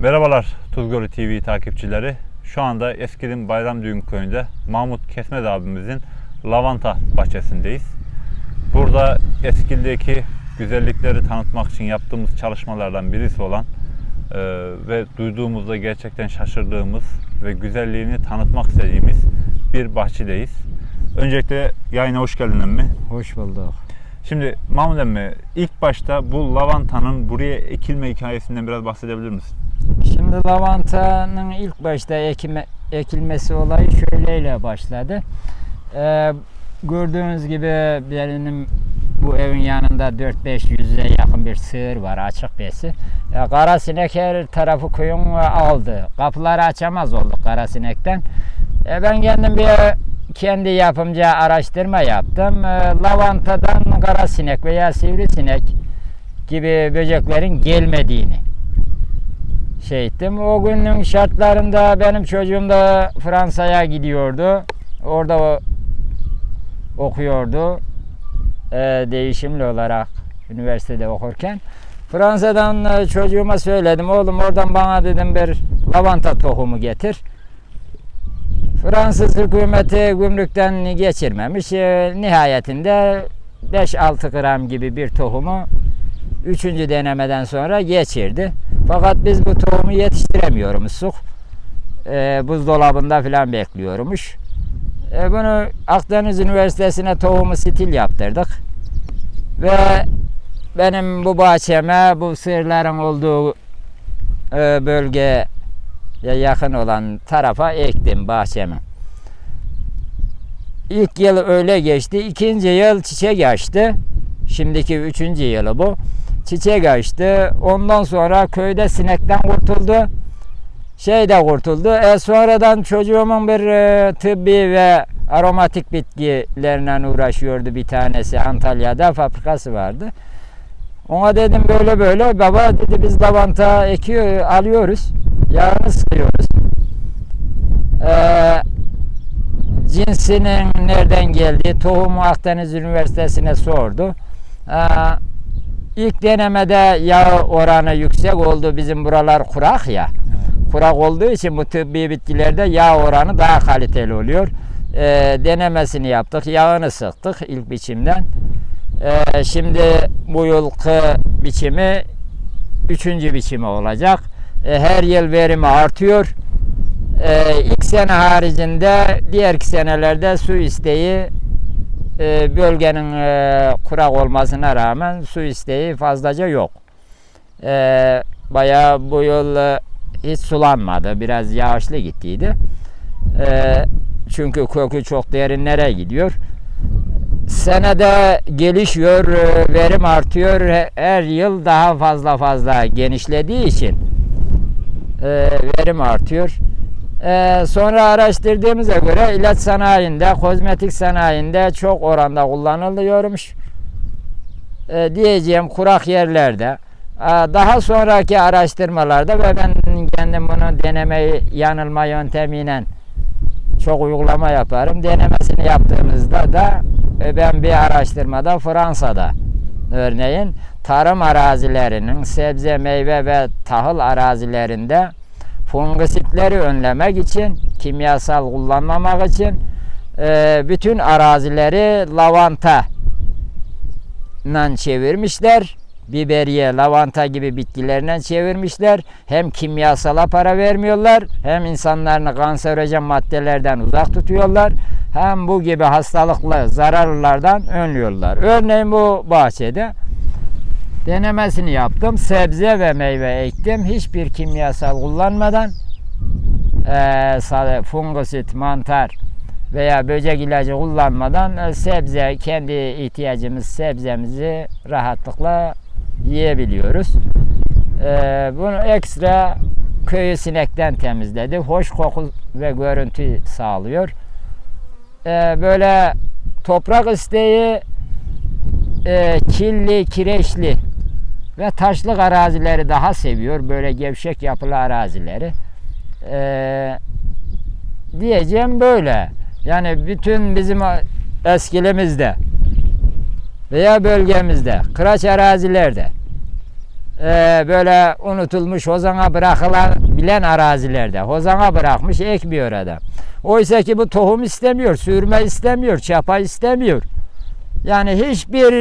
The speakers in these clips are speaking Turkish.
Merhabalar Tuzgölü TV takipçileri. Şu anda Eskilin Bayramdüğün köyünde Mahmut Kesmez abimizin lavanta bahçesindeyiz. Burada Eskil'deki güzellikleri tanıtmak için yaptığımız çalışmalardan birisi olan e, ve duyduğumuzda gerçekten şaşırdığımız ve güzelliğini tanıtmak istediğimiz bir bahçedeyiz. Öncelikle yayına hoş geldin emmi. Hoş bulduk. Şimdi Mahmut emmi ilk başta bu lavantanın buraya ekilme hikayesinden biraz bahsedebilir misin? Şimdi lavantanın ilk başta ekime, ekilmesi olayı şöyleyle başladı. Ee, gördüğünüz gibi benim bu evin yanında 4-5 yüze yakın bir sığır var açık besi. Ee, kara sinek her tarafı köyün aldı. Kapıları açamaz olduk kara sinekten. Ee, ben kendim bir kendi yapımca araştırma yaptım. Ee, lavantadan kara sinek veya sivrisinek gibi böceklerin gelmediğini şey ettim. O günün şartlarında benim çocuğum da Fransa'ya gidiyordu. Orada okuyordu. Ee, değişimli olarak üniversitede okurken. Fransa'dan e, çocuğuma söyledim. Oğlum oradan bana dedim bir lavanta tohumu getir. Fransız hükümeti gümrükten geçirmemiş. Ee, nihayetinde 5-6 gram gibi bir tohumu üçüncü denemeden sonra geçirdi. Fakat biz bu tohumu yetiştiremiyormuşuz. Ee, buzdolabında falan bekliyormuş. Ee, bunu Akdeniz Üniversitesi'ne tohumu stil yaptırdık. Ve benim bu bahçeme bu sığırların olduğu e, bölgeye yakın olan tarafa ektim bahçemi. İlk yıl öyle geçti. İkinci yıl çiçek açtı. Şimdiki üçüncü yılı bu. Çiçek açtı. Ondan sonra köyde sinekten kurtuldu. Şey de kurtuldu. E sonradan çocuğumun bir e, tıbbi ve aromatik bitkilerle uğraşıyordu bir tanesi Antalya'da fabrikası vardı. Ona dedim böyle böyle baba dedi biz lavanta ekiyor alıyoruz. Yağını sıkıyoruz. Ee, cinsinin nereden geldiği tohumu Akdeniz Üniversitesi'ne sordu. Ee, ilk denemede yağ oranı yüksek oldu. Bizim buralar kurak ya. Kurak olduğu için bu tıbbi bitkilerde yağ oranı daha kaliteli oluyor. Ee, denemesini yaptık. Yağını sıktık ilk biçimden. Ee, şimdi bu yılki biçimi üçüncü biçimi olacak. Ee, her yıl verimi artıyor. Ee, ilk sene haricinde diğer senelerde su isteği e, bölgenin e, kurak olmasına rağmen su isteği fazlaca yok. E, bayağı bu yıl e, hiç sulanmadı. Biraz yağışlı gittiydi. E, çünkü kökü çok derinlere gidiyor. Senede gelişiyor, e, verim artıyor. He- Her yıl daha fazla fazla genişlediği için verim artıyor. Ee, sonra araştırdığımıza göre ilaç sanayinde, kozmetik sanayinde çok oranda kullanılıyormuş. Ee, diyeceğim kurak yerlerde. Ee, daha sonraki araştırmalarda ve ben kendim bunu deneme yanılma yöntemiyle çok uygulama yaparım. Denemesini yaptığımızda da e, ben bir araştırmada Fransa'da örneğin tarım arazilerinin sebze, meyve ve tahıl arazilerinde fungisitleri önlemek için, kimyasal kullanmamak için e, bütün arazileri lavanta ile çevirmişler. Biberiye, lavanta gibi bitkilerine çevirmişler. Hem kimyasala para vermiyorlar, hem insanlarını kanserojen maddelerden uzak tutuyorlar. Hem bu gibi hastalıklı zararlılardan önlüyorlar. Örneğin bu bahçede denemesini yaptım. Sebze ve meyve ektim. Hiçbir kimyasal kullanmadan sade fungosit, mantar veya böcek ilacı kullanmadan e, sebze, kendi ihtiyacımız sebzemizi rahatlıkla yiyebiliyoruz. Eee, bunu ekstra köyü sinekten temizledi. Hoş koku ve görüntü sağlıyor. Eee, böyle toprak isteği e, killi, kireçli ve taşlık arazileri daha seviyor. Böyle gevşek yapılı arazileri. E, diyeceğim böyle. Yani bütün bizim eskilimizde veya bölgemizde, kıraç arazilerde e, böyle unutulmuş hozana bırakılan bilen arazilerde hozana bırakmış ekmiyor adam. Oysa ki bu tohum istemiyor, sürme istemiyor, çapa istemiyor. Yani hiçbir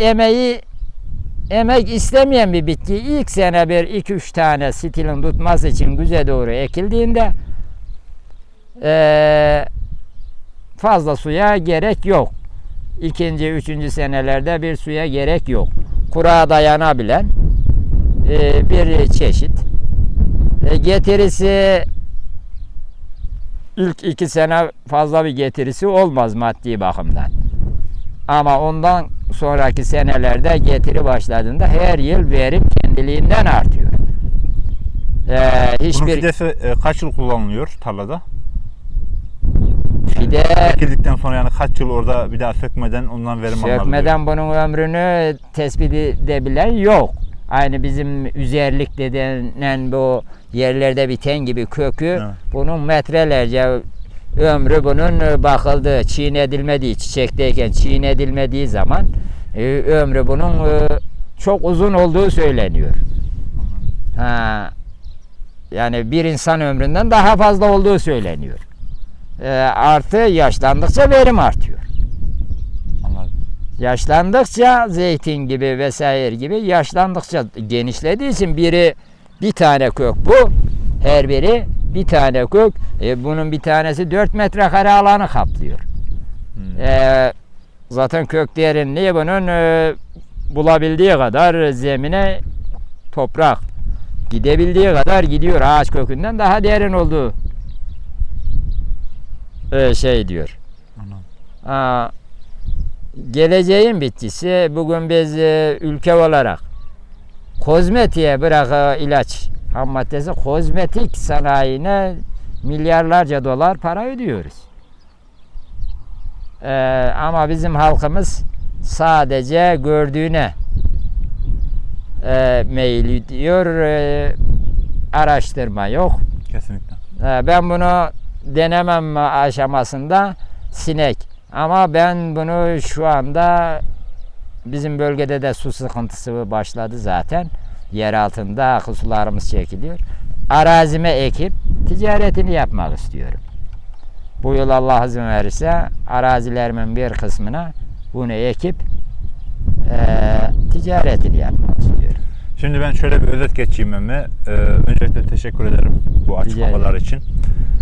emeği emek istemeyen bir bitki ilk sene bir iki üç tane stilin tutması için güze doğru ekildiğinde eee, fazla suya gerek yok. İkinci, üçüncü senelerde bir suya gerek yok. Kurağa dayanabilen eee, bir çeşit. E, getirisi ilk iki sene fazla bir getirisi olmaz maddi bakımdan. Ama ondan sonraki senelerde getiri başladığında her yıl verim kendiliğinden artıyor. Ee, Bunun hiçbir fidesi e, kaç yıl kullanılıyor tarlada? fide Ekildikten sonra yani kaç yıl orada bir daha sökmeden ondan verim alınabiliyor? sökmeden bunun ömrünü tespit edebilen yok. Aynı bizim üzerlik denen bu yerlerde biten gibi kökü Evet. bunun metrelerce ömrü bunun e, bakıldığı, çiğnedilmediği, çiçekteyken çiğnedilmediği zaman e, ömrü bunun e, çok uzun olduğu söyleniyor. Ha, yani bir insan ömründen daha fazla olduğu söyleniyor. E, artı yaşlandıkça verim artıyor. Anladım. Yaşlandıkça zeytin gibi vesaire gibi yaşlandıkça genişlediği için biri bir tane kök bu. Her biri bir tane kök. E, bunun bir tanesi 4 metrekare alanı kaplıyor. Hmm. E, zaten kök derinliği bunun e, bulabildiği kadar zemine toprak. Gidebildiği kadar gidiyor ağaç kökünden daha derin olduğu e, şey diyor. Anladım. Aa, geleceğin bitkisi bugün biz e, ülke olarak kozmetiğe bırak e, ilaç ham maddesi kozmetik sanayine milyarlarca dolar para ödüyoruz. Ee, ama bizim halkımız sadece gördüğüne e, meyil ediyor. e, araştırma yok. Kesinlikle. Ee, Ben bunu denemem aşamasında sinek. Ama ben bunu şu anda bizim bölgede de su sıkıntısı başladı zaten. Yer altında akıl sularımız çekiliyor. Arazime ekip ticaretini yapmak istiyorum. Bu yıl Allah izin verirse arazilerimin bir kısmına bunu ekip eee, ticaretini yapmak istiyorum. Şimdi ben şöyle bir özet geçeyim Emre. Ee, öncelikle teşekkür ederim bu açıklamalar için.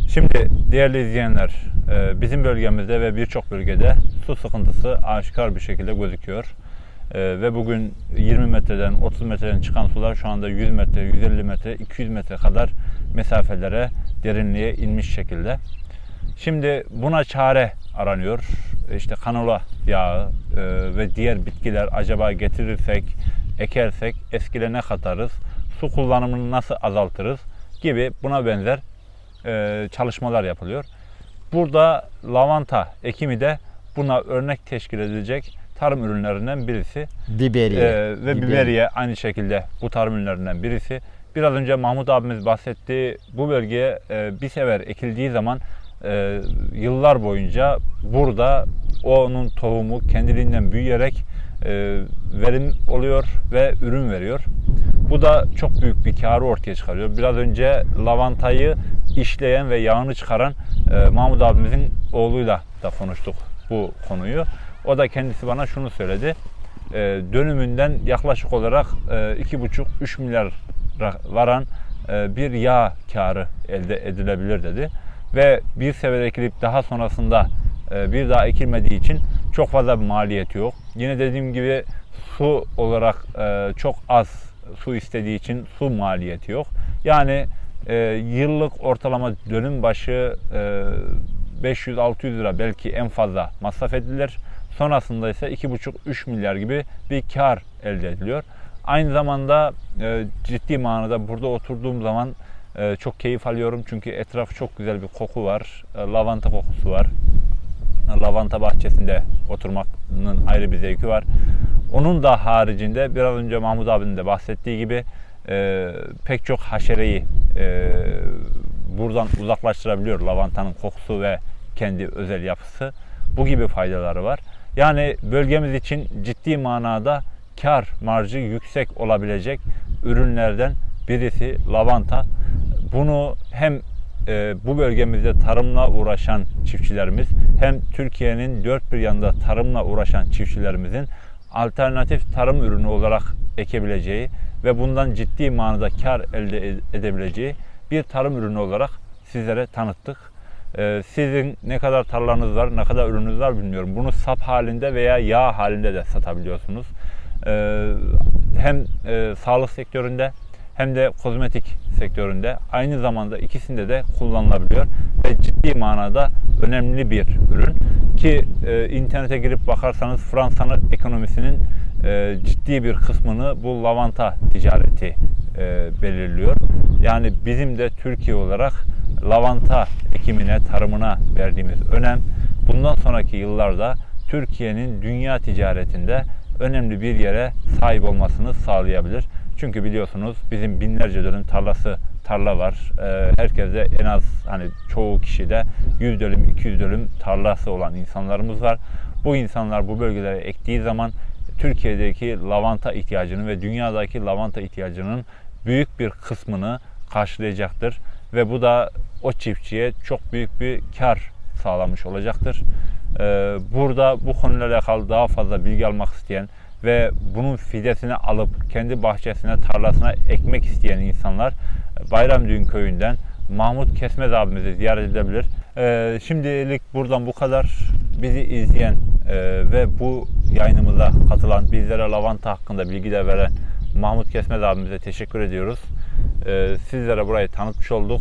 Şimdi değerli izleyenler, e, bizim bölgemizde ve birçok bölgede su sıkıntısı aşikar bir şekilde gözüküyor. E, ve bugün 20 metreden 30 metreden çıkan sular şu anda 100 metre, 150 metre, 200 metre kadar mesafelere, derinliğe inmiş şekilde. Şimdi buna çare aranıyor. İşte kanola yağı e, ve diğer bitkiler acaba getirirsek, ekersek eskilerine katarız, su kullanımını nasıl azaltırız gibi buna benzer e, çalışmalar yapılıyor. Burada lavanta ekimi de buna örnek teşkil edilecek tarım ürünlerinden birisi. Biberiye. Ee, ve biberiye aynı şekilde bu tarım ürünlerinden birisi. Biraz önce Mahmut abimiz bahsetti. Bu bölgeye e, bir sefer ekildiği zaman e, yıllar boyunca burada onun tohumu kendiliğinden büyüyerek e, verim oluyor ve ürün veriyor. Bu da çok büyük bir karı ortaya çıkarıyor. Biraz önce lavantayı işleyen ve yağını çıkaran e, Mahmut abimizin oğluyla da konuştuk bu konuyu. O da kendisi bana şunu söyledi e, dönümünden yaklaşık olarak e, 2,5-3 milyar varan e, bir yağ karı elde edilebilir dedi. Ve bir sefer ekilip daha sonrasında e, bir daha ekilmediği için çok fazla bir maliyeti yok. Yine dediğim gibi su olarak e, çok az su istediği için su maliyeti yok. Yani e, yıllık ortalama dönüm başı e, 500-600 lira belki en fazla masraf edilir. Sonrasında ise 2,5-3 milyar gibi bir kar elde ediliyor. Aynı zamanda e, ciddi manada burada oturduğum zaman e, çok keyif alıyorum çünkü etraf çok güzel bir koku var. E, lavanta kokusu var. Lavanta bahçesinde oturmanın ayrı bir zevki var. Onun da haricinde biraz önce Mahmut abinin de bahsettiği gibi e, pek çok haşereyi e, buradan uzaklaştırabiliyor lavantanın kokusu ve kendi özel yapısı. Bu gibi faydaları var. Yani bölgemiz için ciddi manada kar marjı yüksek olabilecek ürünlerden birisi lavanta. Bunu hem e, bu bölgemizde tarımla uğraşan çiftçilerimiz hem Türkiye'nin dört bir yanında tarımla uğraşan çiftçilerimizin alternatif tarım ürünü olarak ekebileceği ve bundan ciddi manada kar elde ed- edebileceği bir tarım ürünü olarak sizlere tanıttık. Ee, sizin ne kadar tarlanız var, ne kadar ürününüz var bilmiyorum. Bunu sap halinde veya yağ halinde de satabiliyorsunuz. Ee, hem e, sağlık sektöründe hem de kozmetik sektöründe aynı zamanda ikisinde de kullanılabiliyor ve ciddi manada önemli bir ürün ki e, internete girip bakarsanız Fransa'nın ekonomisinin e, ciddi bir kısmını bu lavanta ticareti e, belirliyor. Yani bizim de Türkiye olarak lavanta ekimine, tarımına verdiğimiz önem bundan sonraki yıllarda Türkiye'nin dünya ticaretinde önemli bir yere sahip olmasını sağlayabilir. Çünkü biliyorsunuz bizim binlerce dönüm tarlası tarla var. Ee, herkeste en az hani çoğu kişide 100 dönüm 200 dönüm tarlası olan insanlarımız var. Bu insanlar bu bölgelere ektiği zaman Türkiye'deki lavanta ihtiyacını ve dünyadaki lavanta ihtiyacının büyük bir kısmını karşılayacaktır ve bu da o çiftçiye çok büyük bir kar sağlamış olacaktır. Ee, burada bu konuyla alakalı daha fazla bilgi almak isteyen ve bunun fidesini alıp kendi bahçesine, tarlasına ekmek isteyen insanlar Bayramdüğün köyünden Mahmut Kesmez abimizi ziyaret edebilir. Ee, şimdilik buradan bu kadar. Bizi izleyen e, ve bu yayınımıza katılan, bizlere lavanta hakkında bilgi de veren Mahmut Kesmez abimize teşekkür ediyoruz. Ee, sizlere burayı tanıtmış olduk.